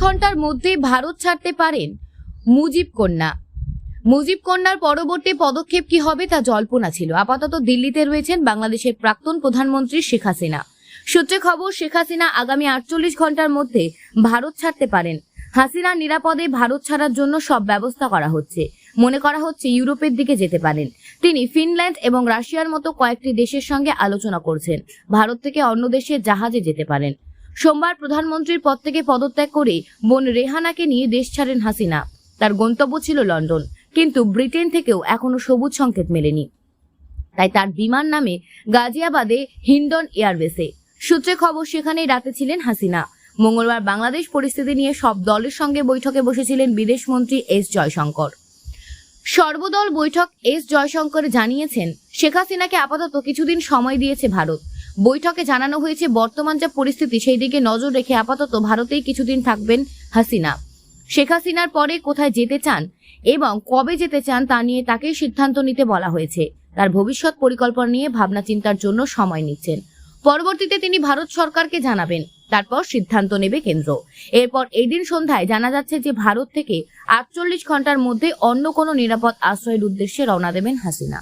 ঘণ্টার মধ্যে ভারত ছাড়তে পারেন মুজিব কন্যা। মুজিব কন্যার পরবর্তী পদক্ষেপ কি হবে তা জল্পনা ছিল। আপাতত দিল্লিতে রয়েছেন বাংলাদেশের প্রাক্তন প্রধানমন্ত্রী শেখ হাসিনা। সূত্রে খবর, শেখ হাসিনা আগামী আটচল্লিশ ঘণ্টার মধ্যে ভারত ছাড়তে পারেন। হাসিনা নিরাপদে ভারত ছাড়ার জন্য সব ব্যবস্থা করা হচ্ছে। মনে করা হচ্ছে ইউরোপের দিকে যেতে পারেন। তিনি ফিনল্যান্ড এবং রাশিয়ার মতো কয়েকটি দেশের সঙ্গে আলোচনা করছেন। ভারত থেকে অন্য দেশে জাহাজে যেতে পারেন। সোমবার প্রধানমন্ত্রীর পদ থেকে পদত্যাগ করে বোন রেহানাকে নিয়ে দেশ ছাড়েন হাসিনা। তার গন্তব্য ছিল লন্ডন, কিন্তু ব্রিটেন থেকেও এখনও সবুজ সংকেত মেলেনি। তাই তার বিমান নামে গাজিয়াবাদে হিন্ডন এয়ারবেসে সূত্রে খবর সেখানেই রাতে ছিলেন হাসিনা। মঙ্গলবার বাংলাদেশ পরিস্থিতি নিয়ে সব দলের সঙ্গে বৈঠকে বসেছিলেন বিদেশমন্ত্রী এস জয়শঙ্কর। সর্বদল বৈঠক এস জয়শঙ্কর জানিয়েছেন, শেখ হাসিনাকে আপাতত কিছুদিন সময় দিয়েছে ভারত। বৈঠকে জানানো হয়েছে বর্তমান যা পরিস্থিতি, সেই দিকে নজর রেখে আপাতত ভারতেই কিছুদিন থাকবেন হাসিনা। শেখ হাসিনার পরে কোথায় যেতে চান এবং কবে যেতে চান তা নিয়ে তাকে সিদ্ধান্ত নিতে বলা হয়েছে। তার ভবিষ্যৎ পরিকল্পনা নিয়ে ভাবনা চিন্তার জন্য সময় নিচ্ছেন। পরবর্তীতে তিনি ভারত সরকারকে জানাবেন, তারপর সিদ্ধান্ত নেবে কেন্দ্র। এরপর এদিন সন্ধ্যায় জানা যাচ্ছে যে ভারত থেকে আটচল্লিশ ঘণ্টার মধ্যে অন্য কোনো নিরাপদ আশ্রয়ের উদ্দেশ্যে রওনা দেবেন হাসিনা।